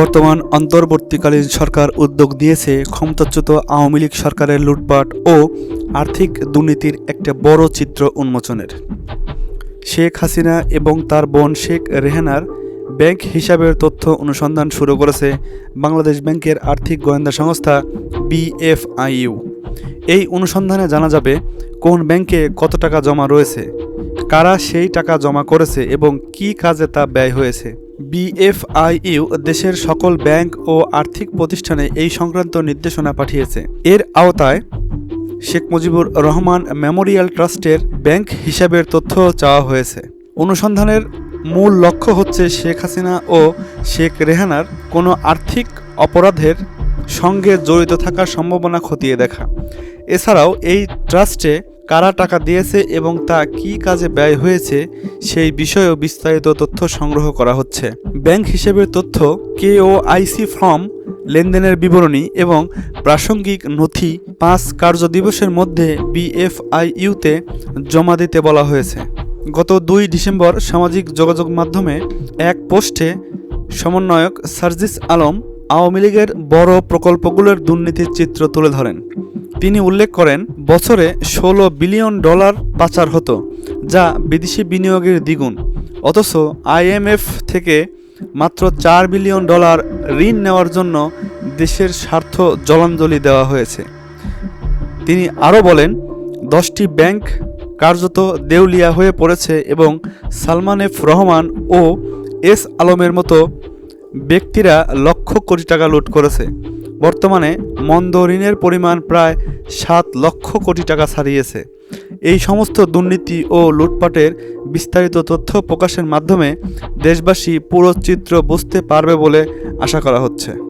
বর্তমান অন্তর্বর্তীকালীন সরকার উদ্যোগ নিয়েছে ক্ষমতাচ্যুত আওয়ামী লীগ সরকারের লুটপাট ও আর্থিক দুর্নীতির একটা বড় চিত্র উন্মোচনের। শেখ হাসিনা এবং তার বোন শেখ রেহানার ব্যাংক হিসাবের তথ্য অনুসন্ধান শুরু করেছে বাংলাদেশ ব্যাংকের আর্থিক গোয়েন্দা সংস্থা বিএফআইইউ। এই অনুসন্ধানে জানা যাবে কোন ব্যাংকে কত টাকা জমা রয়েছে। কারা সেই টাকা জমা করেছে এবং কী কাজে তা ব্যয় হয়েছে? বিএফআইইউ দেশের সকল ব্যাংক ও আর্থিক প্রতিষ্ঠানে এই সংক্রান্ত নির্দেশনা পাঠিয়েছে। এর আওতায় শেখ মুজিবুর রহমান মেমোরিয়াল ট্রাস্টের ব্যাংক হিসাবের তথ্য চাওয়া হয়েছে। অনুসন্ধানের মূল লক্ষ্য হচ্ছে শেখ হাসিনা ও শেখ রেহানার কোনো আর্থিক অপরাধের সঙ্গে জড়িত থাকার সম্ভাবনা খতিয়ে দেখা। এছাড়াও এই ট্রাস্টে কারা টাকা দিয়েছে এবং তা কী কাজে ব্যয় হয়েছে সেই বিষয়েও বিস্তারিত তথ্য সংগ্রহ করা হচ্ছে। ব্যাংক হিসেবের তথ্য, কেওআইসি ফর্ম, লেনদেনের বিবরণী এবং প্রাসঙ্গিক নথি পাঁচ কার্য দিবসের মধ্যে বিএফআইইউতে জমা দিতে বলা হয়েছে। গত দুই ডিসেম্বর সামাজিক যোগাযোগ মাধ্যমে এক পোস্টে সমন্বয়ক সার্জিস আলম আওয়ামী লীগের বড় প্রকল্পগুলোর দুর্নীতির চিত্র তুলে ধরেন। তিনি উল্লেখ করেন, বছরে ষোলো বিলিয়ন ডলার পাচার হতো, যা বিদেশি বিনিয়োগের দ্বিগুণ। অথচ আইএমএফ থেকে মাত্র চার বিলিয়ন ডলার ঋণ নেওয়ার জন্য দেশের স্বার্থ জলাঞ্জলি দেওয়া হয়েছে। তিনি আরও বলেন, দশটি ব্যাংক কার্যত দেউলিয়া হয়ে পড়েছে এবং সালমান এফ রহমান ও এস আলমের মতো ব্যক্তিরা লক্ষ কোটি টাকা লুট করেছে। বর্তমানে মন্দ ঋণের পরিমাণ প্রায় সাত লক্ষ কোটি টাকা ছাড়িয়েছে। এই সমস্ত দুর্নীতি ও লুটপাটের বিস্তারিত তথ্য প্রকাশের মাধ্যমে দেশবাসী পুরো চিত্র বুঝতে পারবে বলে আশা করা হচ্ছে।